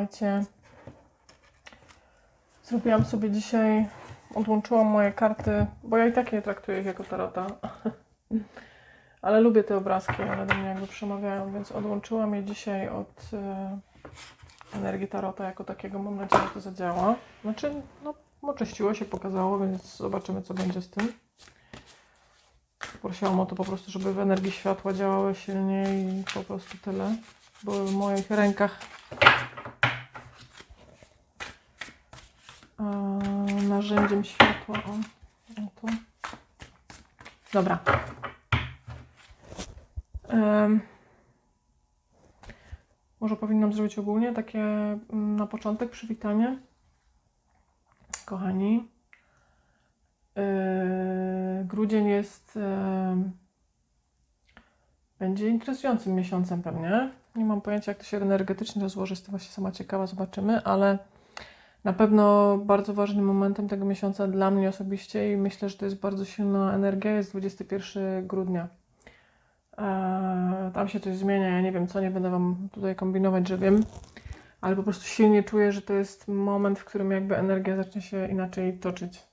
Słuchajcie, zrobiłam sobie dzisiaj, odłączyłam moje karty, bo ja i tak je traktuję jako tarota. Ale lubię te obrazki, one do mnie jakby przemawiają, więc odłączyłam je dzisiaj od e, energii tarota jako takiego. Mam nadzieję, że to zadziała. Znaczy, no, oczyściło się, pokazało, więc zobaczymy, co będzie z tym. Prosiłam o to po prostu, żeby w energii światła działały silniej i po prostu tyle. Były w moich rękach e, narzędziem światła. O, o to. Dobra. Em, może powinnam zrobić ogólnie takie mm, na początek przywitanie. Kochani, Yy, grudzień jest. yy, będzie interesującym miesiącem pewnie. Nie mam pojęcia, jak to się energetycznie rozłoży, jestem właśnie sama ciekawa, zobaczymy, ale na pewno bardzo ważnym momentem tego miesiąca dla mnie osobiście i myślę, że to jest bardzo silna energia, jest 21 grudnia. Eee, tam się coś zmienia, ja nie wiem co, nie będę Wam tutaj kombinować, że wiem, ale po prostu silnie czuję, że to jest moment, w którym jakby energia zacznie się inaczej toczyć.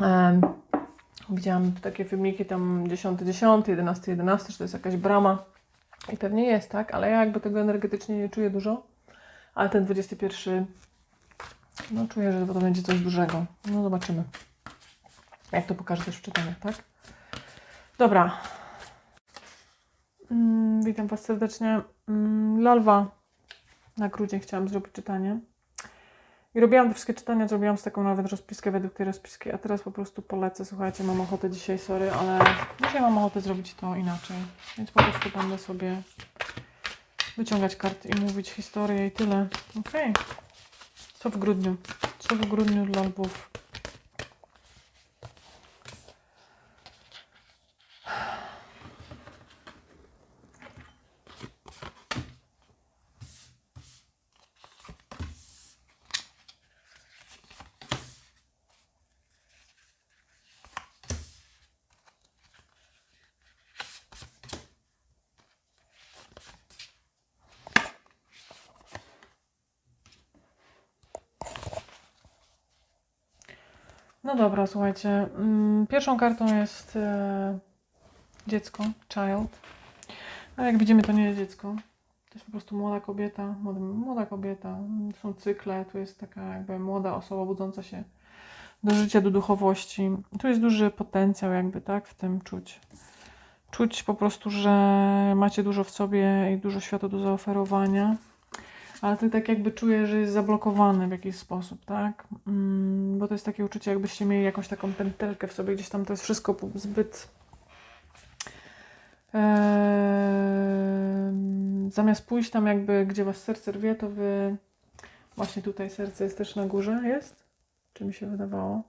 Em, Widziałam takie filmiki tam 10, 10, 11, 11, że to jest jakaś brama. I pewnie jest, tak? Ale ja jakby tego energetycznie nie czuję dużo. Ale ten 21, no czuję, że to będzie coś dużego. No zobaczymy. Jak to pokaże też w czytaniach, tak? Dobra. Mm, witam Was serdecznie. Mm, Lalwa. Na grudzień chciałam zrobić czytanie. I robiłam te wszystkie czytania, zrobiłam z taką nawet rozpiskę według tej rozpiski, a teraz po prostu polecę. Słuchajcie, mam ochotę dzisiaj, sorry, ale dzisiaj mam ochotę zrobić to inaczej. Więc po prostu będę sobie wyciągać karty i mówić historię i tyle. Okej. Co w grudniu? Co w grudniu dla lwów? No dobra, słuchajcie. mm, Pierwszą kartą jest e, dziecko, child. A jak widzimy, to nie jest dziecko. To jest po prostu młoda kobieta. Młoda, młoda kobieta. Są cykle. Tu jest taka jakby młoda osoba budząca się do życia, do duchowości. Tu jest duży potencjał jakby, tak, w tym czuć. Czuć po prostu, że macie dużo w sobie i dużo świata do zaoferowania ale ty tak jakby czuję, że jest zablokowany w jakiś sposób, tak? Mm, bo to jest takie uczucie, jakbyście mieli jakąś taką pętelkę w sobie, gdzieś tam to jest wszystko zbyt. Zamiast pójść tam jakby, gdzie was serce rwie, to wy. Właśnie tutaj serce jest też na górze, jest? Czy mi się wydawało?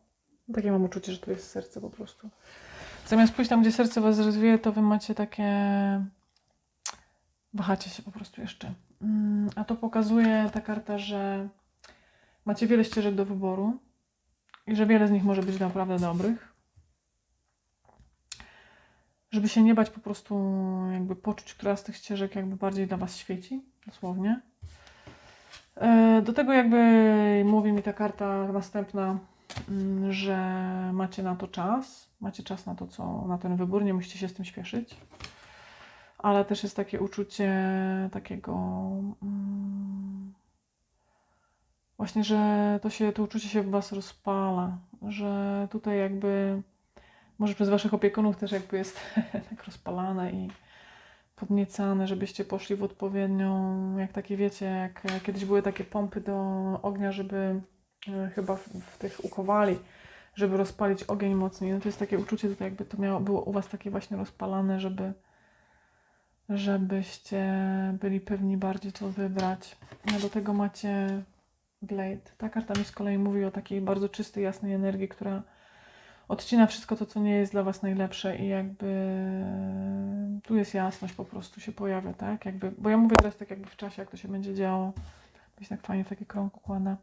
Takie mam uczucie, że tu jest serce po prostu. Zamiast pójść tam, gdzie serce was rozwieje, to wy macie takie. Wahacie się po prostu jeszcze. Mm, A to pokazuje ta karta, że macie wiele ścieżek do wyboru i że wiele z nich może być naprawdę dobrych. Żeby się nie bać, po prostu jakby poczuć, która z tych ścieżek jakby bardziej dla Was świeci, dosłownie. E, Do tego jakby mówi mi ta karta następna, mm, że macie na to czas, macie czas na to, co, na ten wybór, nie musicie się z tym śpieszyć ale też jest takie uczucie takiego mm, właśnie, że to się, to uczucie się w was rozpala, że tutaj jakby może przez waszych opiekunów też jakby jest tak rozpalane i podniecane, żebyście poszli w odpowiednią, jak takie wiecie, jak kiedyś były takie pompy do ognia, żeby e, chyba w, w tych ukowali, żeby rozpalić ogień mocniej. No to jest takie uczucie tutaj jakby to miało, było u was takie właśnie rozpalane, żeby żebyście byli pewni bardziej co wybrać. No do tego macie Blade. Ta karta mi z kolei mówi o takiej bardzo czystej, jasnej energii, która odcina wszystko to, co nie jest dla Was najlepsze i jakby tu jest jasność po prostu się pojawia, tak? Jakby, bo ja mówię teraz tak jakby w czasie, jak to się będzie działo. Się tak fajnie w taki krąg układa.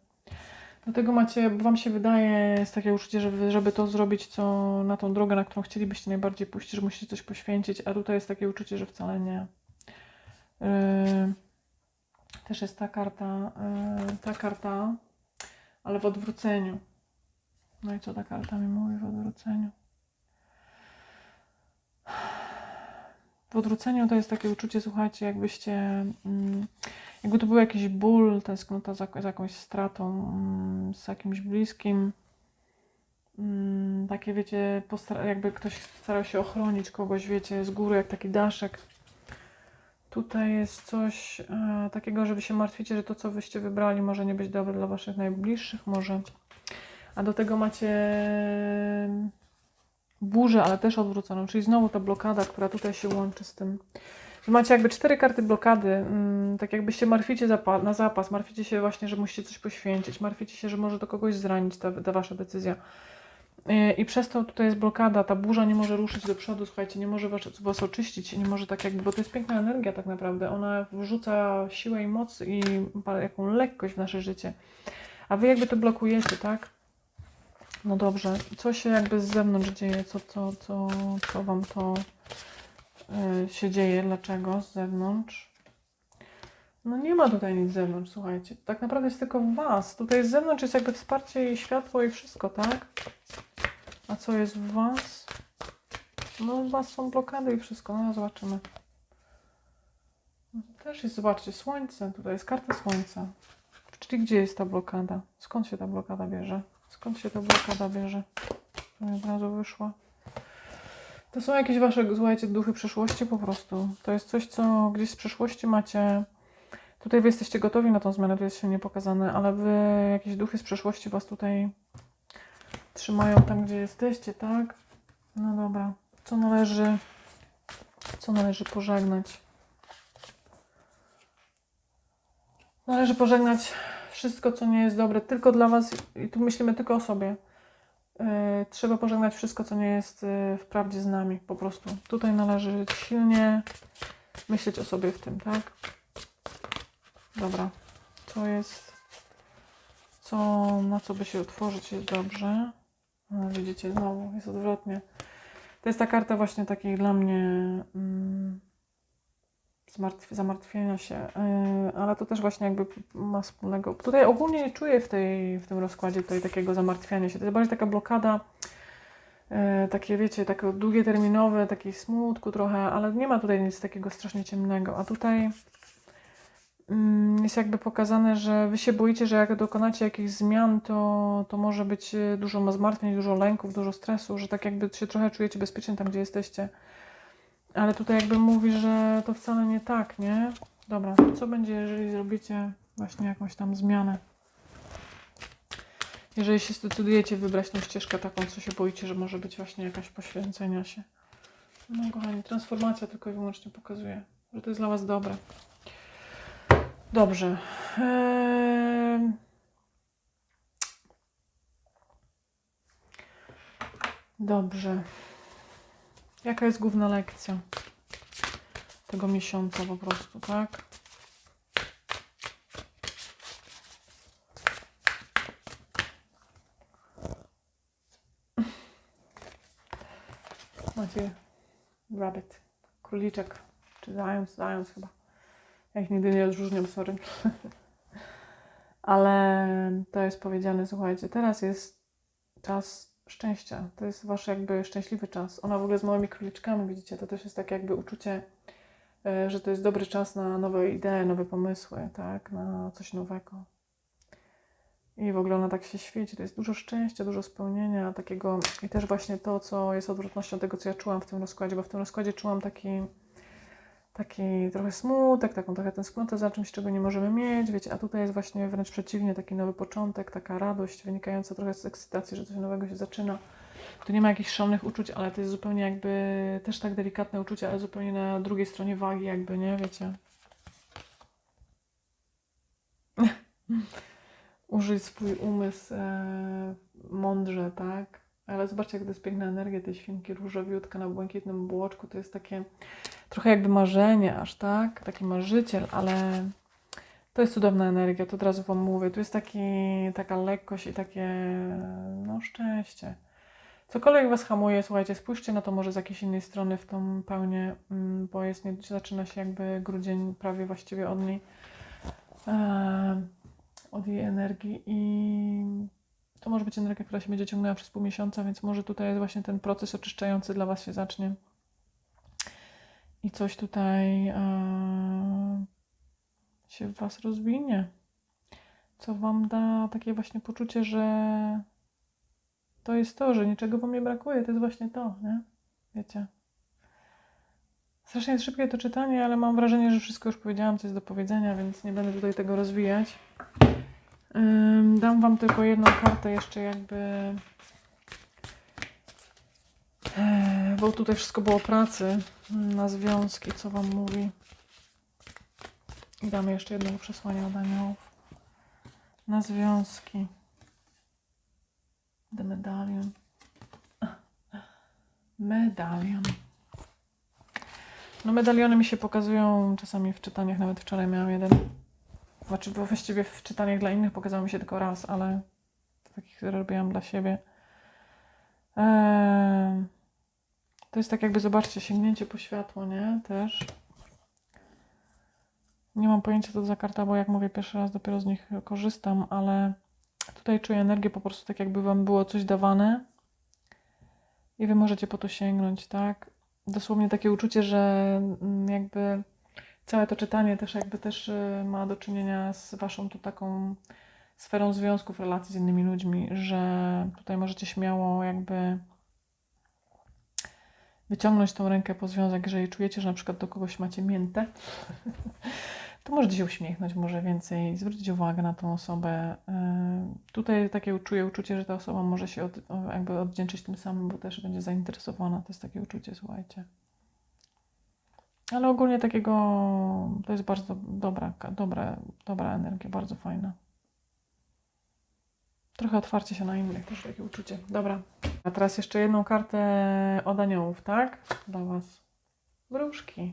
Dlatego macie, bo Wam się wydaje, jest takie uczucie, że żeby to zrobić, co na tą drogę, na którą chcielibyście najbardziej pójść, że musicie coś poświęcić, a tutaj jest takie uczucie, że wcale nie. Yy, Też jest ta karta, yy, ta karta, ale w odwróceniu. No i co ta karta mi mówi w odwróceniu? W odwróceniu to jest takie uczucie, słuchajcie, jakbyście, mm, jakby to był jakiś ból, tęsknota za, za jakąś stratą, mm, z jakimś bliskim. Mm, takie, wiecie, jakby ktoś starał się ochronić kogoś, wiecie, z góry, jak taki daszek. Tutaj jest coś e, takiego, że wy się martwicie, że to, co wyście wybrali, może nie być dobre dla waszych najbliższych, może. A do tego macie burzę, ale też odwróconą, czyli znowu ta blokada, która tutaj się łączy z tym. Wy macie jakby cztery karty blokady, mm, tak jakby się martwicie na zapas, martwicie się właśnie, że musicie coś poświęcić, martwicie się, że może to kogoś zranić ta, ta wasza decyzja. Yy, I przez to tutaj jest blokada, ta burza nie może ruszyć do przodu, słuchajcie, nie może was, was oczyścić, nie może tak jakby, bo to jest piękna energia tak naprawdę, ona wrzuca siłę i moc i jaką lekkość w nasze życie. A wy jakby to blokujecie, tak? No dobrze, co się jakby z zewnątrz dzieje, co, co, co, co wam to się dzieje, dlaczego z zewnątrz? No nie ma tutaj nic z zewnątrz, słuchajcie. Tak naprawdę jest tylko was. Tutaj z zewnątrz jest jakby wsparcie i światło i wszystko, tak? A co jest w was? No w was są blokady i wszystko, no zobaczymy. No, Też jest, zobaczcie, słońce, tutaj jest karta słońca. Czyli gdzie jest ta blokada? Skąd się ta blokada bierze? Skąd się ta blokada bierze? Mi od razu wyszła. To są jakieś wasze, słuchajcie, duchy przeszłości po prostu. To jest coś, co gdzieś z przeszłości macie. Tutaj wy jesteście gotowi na tą zmianę, to jest silnie pokazane, ale wy, jakieś duchy z przeszłości was tutaj trzymają tam, gdzie jesteście, tak? No dobra. Co należy, co należy pożegnać? Należy pożegnać wszystko, co nie jest dobre, tylko dla Was, i tu myślimy tylko o sobie. Yy, trzeba pożegnać wszystko, co nie jest yy, wprawdzie z nami, po prostu. Tutaj należy silnie myśleć o sobie w tym, tak? Dobra. Co jest, co, na co by się otworzyć jest dobrze. No, widzicie, znowu jest odwrotnie. To jest ta karta właśnie takiej dla mnie mm, zamartwienia się, yy, ale to też właśnie jakby ma wspólnego. Tutaj ogólnie nie czuję w, tej, w tym rozkładzie tutaj takiego zamartwiania się. To jest bardziej taka blokada, yy, takie wiecie, takie długie terminowe, takiej smutku trochę, ale nie ma tutaj nic takiego strasznie ciemnego. A tutaj mm, jest jakby pokazane, że wy się boicie, że jak dokonacie jakichś zmian, to, to może być y, dużo zmartwień, dużo lęków, dużo stresu, że tak jakby się trochę czujecie bezpiecznie tam, gdzie jesteście. Ale tutaj jakby mówi, że to wcale nie tak, nie? Dobra, co będzie, jeżeli zrobicie właśnie jakąś tam zmianę? Jeżeli się zdecydujecie wybrać tą ścieżkę taką, co się boicie, że może być właśnie jakaś poświęcenia się. No kochani, transformacja tylko i wyłącznie pokazuje, że to jest dla Was dobre. Dobrze. Eee... Dobrze. Jaka jest główna lekcja tego miesiąca po prostu, tak? Macie rabbit, króliczek, czy zając, zając chyba. Ja ich nigdy nie odróżniam, sorry. Ale to jest powiedziane, słuchajcie, teraz jest czas szczęścia. To jest wasz jakby szczęśliwy czas. Ona w ogóle z małymi króliczkami, widzicie, to też jest takie jakby uczucie, e, że to jest dobry czas na nowe idee, nowe pomysły, tak, na coś nowego. I w ogóle ona tak się świeci. To jest dużo szczęścia, dużo spełnienia takiego i też właśnie to, co jest odwrotnością tego, co ja czułam w tym rozkładzie, bo w tym rozkładzie czułam taki taki trochę smutek, taką trochę tęsknotę za czymś, czego nie możemy mieć, wiecie, a tutaj jest właśnie wręcz przeciwnie, taki nowy początek, taka radość wynikająca trochę z ekscytacji, że coś nowego się zaczyna. Tu nie ma jakichś szalonych uczuć, ale to jest zupełnie jakby też tak delikatne uczucie, ale zupełnie na drugiej stronie wagi jakby, nie, wiecie. Użyć swój umysł e, mądrze, tak? Ale zobaczcie, jak to jest piękna energia tej świnki różowiutka na błękitnym błoczku. To jest takie trochę jakby marzenie aż, tak? Taki marzyciel, ale to jest cudowna energia, to od razu Wam mówię. Tu jest taki, taka lekkość i takie, no, szczęście. Cokolwiek Was hamuje, słuchajcie, spójrzcie na to może z jakiejś innej strony w tą pełnię, mm, bo jest, zaczyna się jakby grudzień prawie właściwie od niej. e, od jej energii i to może być energia, która się będzie ciągnęła przez pół miesiąca, więc może tutaj właśnie ten proces oczyszczający dla Was się zacznie i coś tutaj e, się w Was rozwinie, co Wam da takie właśnie poczucie, że to jest to, że niczego Wam nie brakuje, to jest właśnie to, nie? Wiecie. Strasznie jest szybkie to czytanie, ale mam wrażenie, że wszystko już powiedziałam, co jest do powiedzenia, więc nie będę tutaj tego rozwijać. Dam Wam tylko jedną kartę jeszcze jakby... Eee, Bo tutaj wszystko było pracy, na związki, co Wam mówi. I damy jeszcze jedno przesłanie od aniołów. Na związki. The medalion. Medalion. No medaliony mi się pokazują czasami w czytaniach, nawet wczoraj miałam jeden. Znaczy, bo właściwie w czytaniach dla innych pokazało mi się tylko raz, ale takich, które robiłam dla siebie. Eee, to jest tak jakby, zobaczcie, sięgnięcie po światło, nie? Też. Nie mam pojęcia, co to za karta, bo jak mówię, pierwszy raz dopiero z nich korzystam, ale tutaj czuję energię po prostu tak, jakby wam było coś dawane i wy możecie po to sięgnąć, tak? Dosłownie takie uczucie, że mm, jakby całe to czytanie też jakby też y, ma do czynienia z waszą tu taką sferą związków, relacji z innymi ludźmi, że tutaj możecie śmiało jakby wyciągnąć tą rękę po związek, jeżeli czujecie, że na przykład do kogoś macie miętę, to możecie się uśmiechnąć może więcej, zwrócić uwagę na tą osobę. Yy, Tutaj takie czuję uczucie, że ta osoba może się od, jakby odwdzięczyć tym samym, bo też będzie zainteresowana. To jest takie uczucie, słuchajcie. Ale ogólnie takiego, to jest bardzo dobra, dobra, dobra energia, bardzo fajna. Trochę otwarcie się na innych, też takie uczucie. Dobra. A teraz jeszcze jedną kartę od aniołów, tak? Dla Was. Wróżki.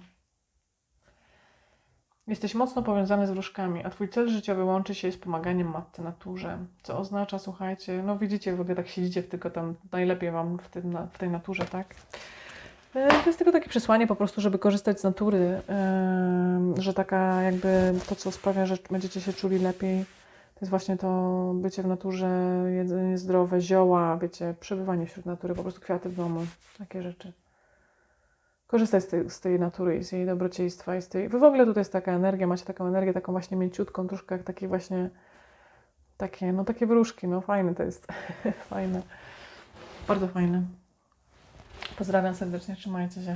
Jesteś mocno powiązany z wróżkami, a Twój cel życiowy łączy się z pomaganiem matce naturze. Co oznacza, słuchajcie, no widzicie, w ogóle tak siedzicie tylko tam, najlepiej Wam w, tym, w tej naturze, tak? E, To jest tylko takie przesłanie po prostu, żeby korzystać z natury, że taka jakby to, co sprawia, że będziecie się czuli lepiej, jest właśnie to bycie w naturze, jedzenie zdrowe, zioła, wiecie, przebywanie wśród natury, po prostu kwiaty w domu, takie rzeczy. Korzystać z tej, z tej natury i z jej dobrocieństwa i z tej... Wy w ogóle tutaj jest taka energia, macie taką energię, taką właśnie mięciutką, troszkę jak właśnie, takie, no takie wróżki, no fajne to jest, fajne, bardzo fajne. Pozdrawiam serdecznie, trzymajcie się.